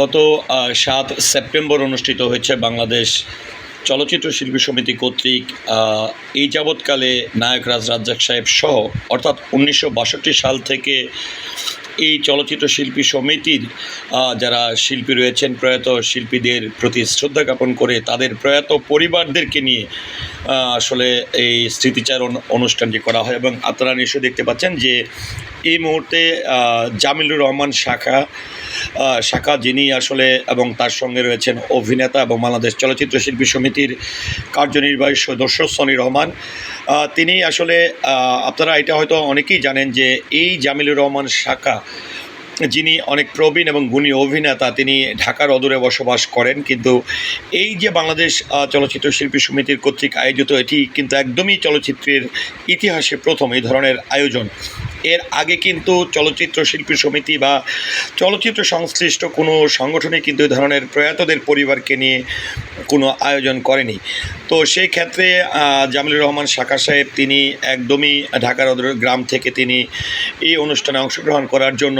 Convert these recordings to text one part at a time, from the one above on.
গত সাত সেপ্টেম্বর অনুষ্ঠিত হয়েছে বাংলাদেশ চলচ্চিত্র শিল্পী সমিতি কর্তৃক এই যাবৎকালে নায়ক রাজ রাজ্জাক সাহেব সহ, অর্থাৎ উনিশশো বাষট্টি সাল থেকে এই চলচ্চিত্র শিল্পী সমিতির যারা শিল্পী রয়েছেন, প্রয়াত শিল্পীদের প্রতি শ্রদ্ধা জ্ঞাপন করে তাদের প্রয়াত পরিবারদেরকে নিয়ে আসলে এই স্মৃতিচারণ অনুষ্ঠানটি করা হয় এবং আপনারা নিশ্চয়ই দেখতে পাচ্ছেন যে এই মুহূর্তে জামিলুর রহমান শাখা শাখা যিনি আসলে এবং তার সঙ্গে রয়েছেন অভিনেতা এবং বাংলাদেশ চলচ্চিত্র শিল্পী সমিতির কার্যনির্বাহী সদস্য সনি রহমান। তিনি আসলে আপনারা এটা হয়তো অনেকেই জানেন যে এই জামিলুর রহমান শাখা যিনি অনেক প্রবীণ এবং গুণী অভিনেতা, তিনি ঢাকার অদূরে বসবাস করেন। কিন্তু এই যে বাংলাদেশ চলচ্চিত্র শিল্পী সমিতির কর্তৃক আয়োজিত, এটি কিন্তু একদমই চলচ্চিত্রের ইতিহাসে প্রথম এই ধরনের আয়োজন। এর আগে কিন্তু চলচ্চিত্র শিল্পী সমিতি বা চলচ্চিত্র সংশ্লিষ্ট কোনো সংগঠনে কিন্তু এই ধরনের প্রয়াতদের পরিবারকে নিয়ে কোনো আয়োজন করেনি। তো সেই ক্ষেত্রে জামিলুর রহমান শাখা সাহেব, তিনি একদমই ঢাকার গ্রাম থেকে তিনি এই অনুষ্ঠানে অংশগ্রহণ করার জন্য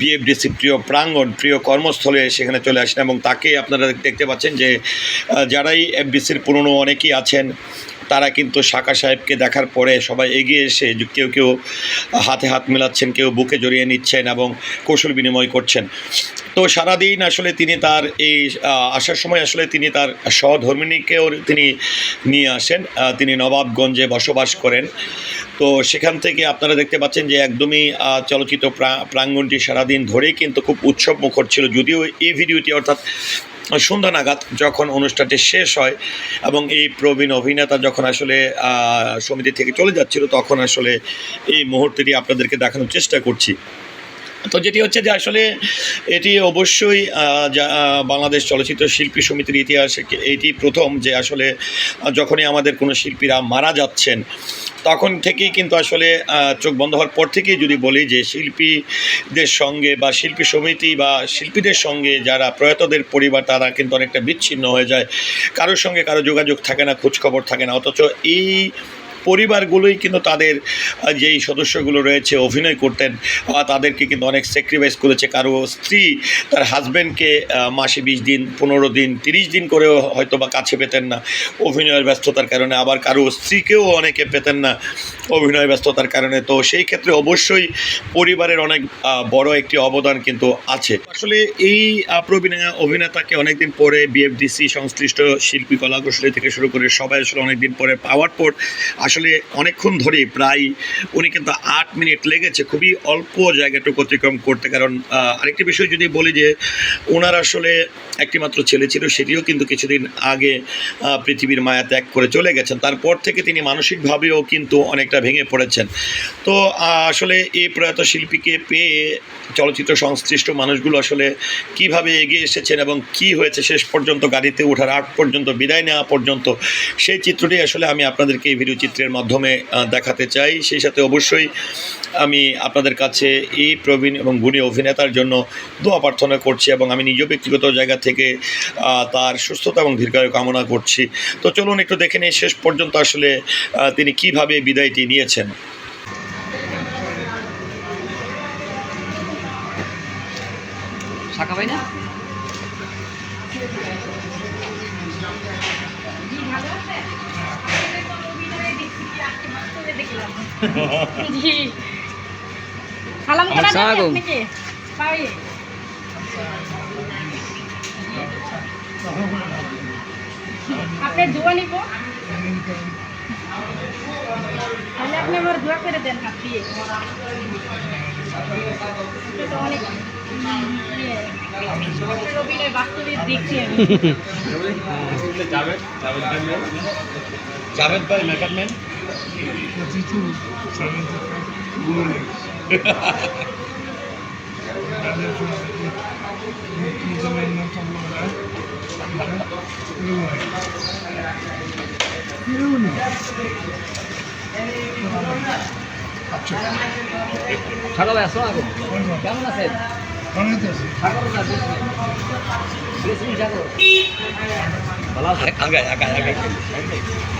বিএফডিসি প্রিয় প্রাঙ্গণ, প্রিয় কর্মস্থলে সেখানে চলে আসেন এবং তাকে আপনারা দেখতে পাচ্ছেন যে যারাই এফডিসির পুরনো অনেকেই আছেন তারা কিন্তু শাখা সাহেবকে দেখার পরে সবাই এগিয়ে এসে কেউ কেউ হাতে হাত মেলাচ্ছেন, কেউ বুকে জড়িয়ে নিচ্ছেন এবং কৌশল বিনিময় করছেন। তো সারাদিন আসলে তিনি তার এই আসার সময় আসলে তিনি তার সহধর্মিনীকেও তিনি নিয়ে আসেন তিনি নবাবগঞ্জে বসবাস করেন। তো সেখান থেকে আপনারা দেখতে পাচ্ছেন যে একদমই চলচ্চিত্র প্রা- প্রাঙ্গণটি সারাদিন ধরেই কিন্তু খুব উৎসব মুখর ছিল। যদিও এই ভিডিওটি অর্থাৎ সন্ধ্যা নাগাদ যখন অনুষ্ঠানটি শেষ হয় এবং এই প্রবীণ অভিনেতা যখন আসলে সমিতি থেকে চলে যাচ্ছিল, তখন আসলে এই মুহূর্তটি আপনাদেরকে দেখানোর চেষ্টা করছি। তো যেটি হচ্ছে যে আসলে এটি অবশ্যই বাংলাদেশ চলচ্চিত্র শিল্পী সমিতির ইতিহাসে, এটি প্রথম যে আসলে যখনই আমাদের কোনো শিল্পীরা মারা যাচ্ছেন, তখন থেকেই কিন্তু আসলে চোখ বন্ধ হওয়ার পর থেকেই যদি বলি যে শিল্পীদের সঙ্গে বা শিল্পী সমিতি বা শিল্পীদের সঙ্গে যারা প্রয়াতদের পরিবার, তারা কিন্তু অনেকটা বিচ্ছিন্ন হয়ে যায়। কারোর সঙ্গে কারও যোগাযোগ থাকে না, খোঁজখবর থাকে না, অথচ এই পরিবারগুলোই কিন্তু তাদের যেই সদস্যগুলো রয়েছে, অভিনয় করতেন তাদেরকে কিন্তু অনেক স্যাক্রিফাইস করেছে। কারও স্ত্রী তার হাজব্যান্ডকে মাসে বিশ দিন, পনেরো দিন, তিরিশ দিন করেও হয়তো বা কাছে পেতেন না অভিনয়ের ব্যস্ততার কারণে। আবার কারও স্ত্রীকেও অনেকে পেতেন না অভিনয় ব্যস্ততার কারণে। তো সেই ক্ষেত্রে অবশ্যই পরিবারের অনেক বড় একটি অবদান কিন্তু আছে। আসলে এই প্রবীণ অভিনেতাকে অনেকদিন পরে বিএফডিসি সংশ্লিষ্ট শিল্পী কলা কৌশলী থেকে শুরু করে সবাই আসলে অনেকদিন পরে পাওয়ার পর আসলে অনেকক্ষণ ধরে প্রায়, উনি কিন্তু আট মিনিট লেগেছে, খুবই অল্প জায়গাটুকু অতিক্রম করতে। কারণ আরেকটি বিষয় যদি বলি যে ওনার আসলে একটি মাত্র ছেলে ছিল, সেটিও কিন্তু কিছুদিন আগে পৃথিবীর মায়া ত্যাগ করে চলে গেছেন। তারপর থেকে তিনি মানসিকভাবেও কিন্তু অনেকটা ভেঙে পড়েছেন। তো আসলে এই প্রয়াত শিল্পীকে পেয়ে চলচ্চিত্র সংশ্লিষ্ট মানুষগুলো আসলে কীভাবে এগিয়ে এসেছেন এবং কি হয়েছে শেষ পর্যন্ত গাড়িতে ওঠার আগ পর্যন্ত, বিদায় নেওয়া পর্যন্ত, সেই চিত্রটি আসলে আমি আপনাদেরকে এই ভিডিও চিত্রের মাধ্যমে দেখাতে চাই। সেই সাথে অবশ্যই আমি আপনাদের কাছে এই প্রবীণ এবং গুণী অভিনেতার জন্য দোয়া প্রার্থনা করছি এবং আমি নিজ ব্যক্তিগত জায়গা থেকে তার সুস্থতা এবং দীর্ঘায়ু কামনা করছি। তো চলুন একটু দেখে নিই শেষ পর্যন্ত আসলে তিনি কীভাবে বিদায়টি নিয়েছেন। শাখা ভাই না? জি সালাম। করা যাবে আপনাকে? পাই আপনি দোয়া নিব? তাহলে আপনি আমার দোয়া করে দেন হাত দিয়ে অনেক জাভেদ ভাই মেকআপ ম্যান। শাখা ভাই আসসালাম আলাইকুম কেমন আছেন ঠাকুর না বেশ নেই বেশ নেই ঠাকুর ভালো আছেন আগায় আগায় আগায়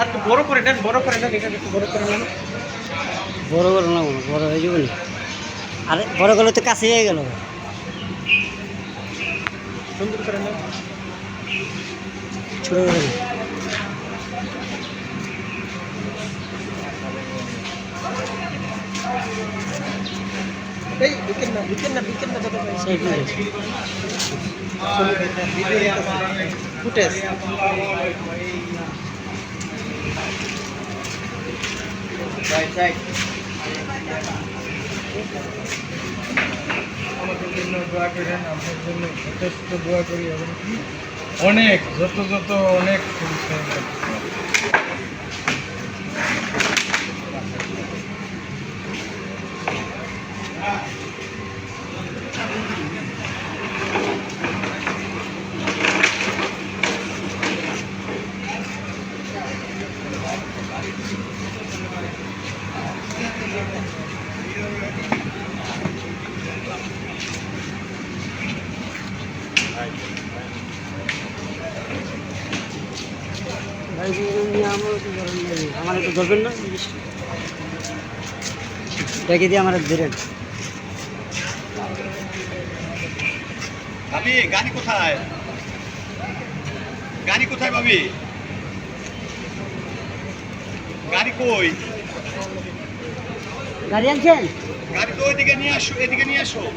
আমি বড় করে বড় করে বড় করে নেন বড় বড় না বড় হয়ে যাবে আরে বড় গেলে তো কাছে হয়ে গেল সুন্দর করে নেন ছোট করে না। এই বিকেন না বিকেন না বিকেন না আমাদের জন্য দোয়া করেন আপনার জন্য যথেষ্ট দোয়া করি এবং অনেক যত যত অনেক ভাই, আমার একটু ধরবেন না জিনিসটা? দিয়ে আমার ধরেন ভাবি গাড়ি কোথায়? গাড়ি কোথায় ভাবি? গাড়ি কই? গাড়ি আনছেন? গাড়ি তো ওইদিকে নিয়ে আসো এদিকে নিয়ে আসো একটু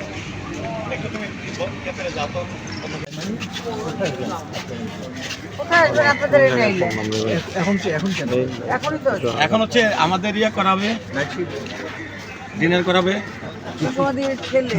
তুমি ক্যাপেরে যাও তো কোথায় আসবেন আপনাদের এই নাইলে এখন এখন কেন? এখনই তো এখন হচ্ছে আমাদের ইয়ে করাবে ডিনার করাবে। ছেলে।